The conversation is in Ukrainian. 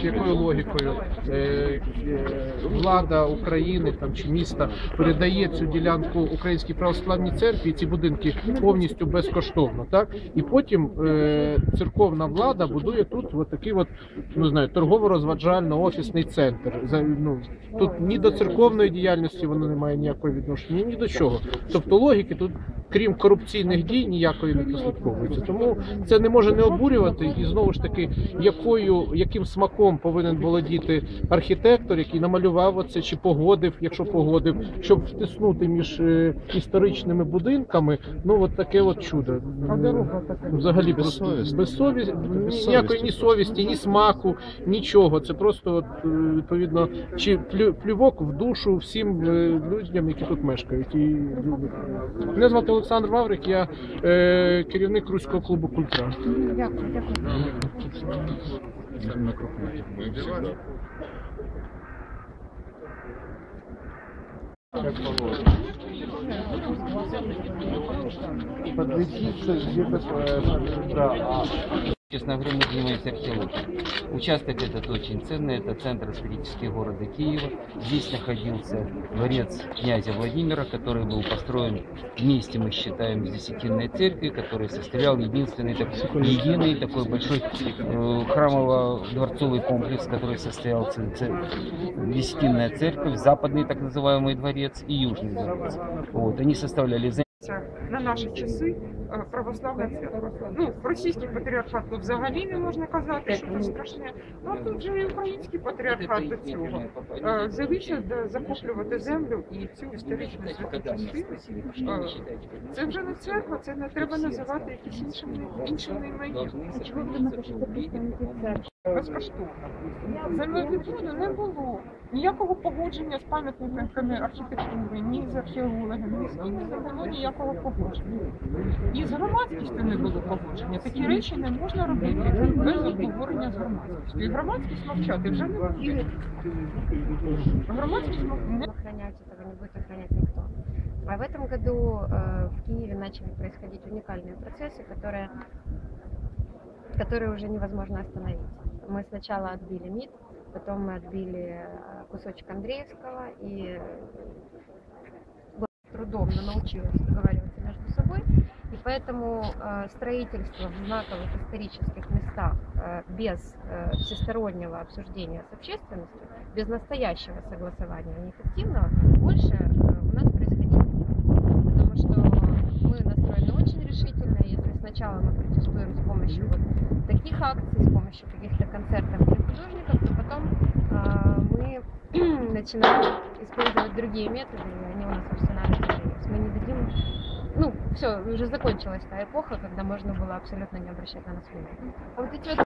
чи якою логікою е, е, влада України там чи міста передає цю ділянку Українській православній церкві, ці будинки повністю безкоштовно, так і потім е, церковна влада будує тут от такий от ну знаю торгово-розважально-офісний центр. За ну тут ні до церковної діяльності воно не має ніякого відношення, ні до чого. Тобто логіки тут. Крім корупційних дій, ніякої не прослідковується. Тому це не може не обурювати. І знову ж таки, якою яким смаком повинен володіти архітектор, який намалював оце чи погодив, якщо погодив, щоб втиснути між е, історичними будинками. Ну от таке от чудо. Взагалі просто Безсовісно. безсовість, ніякої ні совісті, ні смаку, нічого. Це просто от, е, відповідно чи плю- плювок в душу всім е, людям, які тут мешкають. І. Мене звати Олександр Ваврик, я е, керівник Руського клубу Культура. Дякую, дякую. Где-то да, Честно говоря, мы занимаемся археологией. Участок этот очень ценный, это центр исторический города Киева. Здесь находился дворец князя Владимира, который был построен вместе, мы считаем, с Десятинной церковью, который составлял единственный такой, единый такой большой э, храмово-дворцовый комплекс, который состоял ц- ц- Десятинная церковь, западный так называемый дворец и южный дворец. Вот, они составляли на наші часи е, православна церква. Ну, російський патріархат тут взагалі не можна казати, що це страшне. Ну, а тут же і український патріархат до цього. Е, Завіщо захоплювати землю і цю історичну святу частину. Е, Це вже не церква, це не треба називати якісь іншими іншими іменами. Ви напишете церкви? Безкоштовно. Землевідводу не було. Ніякого погодження з пам'ятниками архітектури, ні з археологами, ні з ким не було ніякого погодження. І з громадськістю не було погодження. Такі речі не можна робити без обговорення з громадськістю. І громадськість мовчати вже не буде. Громадськість мов- не Охранять этого не будет охранять никто. А в этом году э, в Киеве начали происходить уникальные процессы, которые, которые уже невозможно остановить. Мы сначала отбили МИД, потом мы отбили э, кусочек Андреевского и э, трудом, но научилась договариваться между собой. И поэтому э, строительство в знаковых исторических местах э, без э, всестороннего обсуждения с общественностью, без настоящего согласования неэффективного, больше э, у нас происходить. Потому что мы настроены очень решительно. Если сначала мы протестуем с помощью вот таких акций, с помощью каких-то концертов для художников, то потом э, мы начинаем использовать другие методы, и они у нас в арсенале есть. Мы не дадим ну, все, уже закончилась та эпоха, когда можно было абсолютно не обращать на нас внимания. А вот эти вот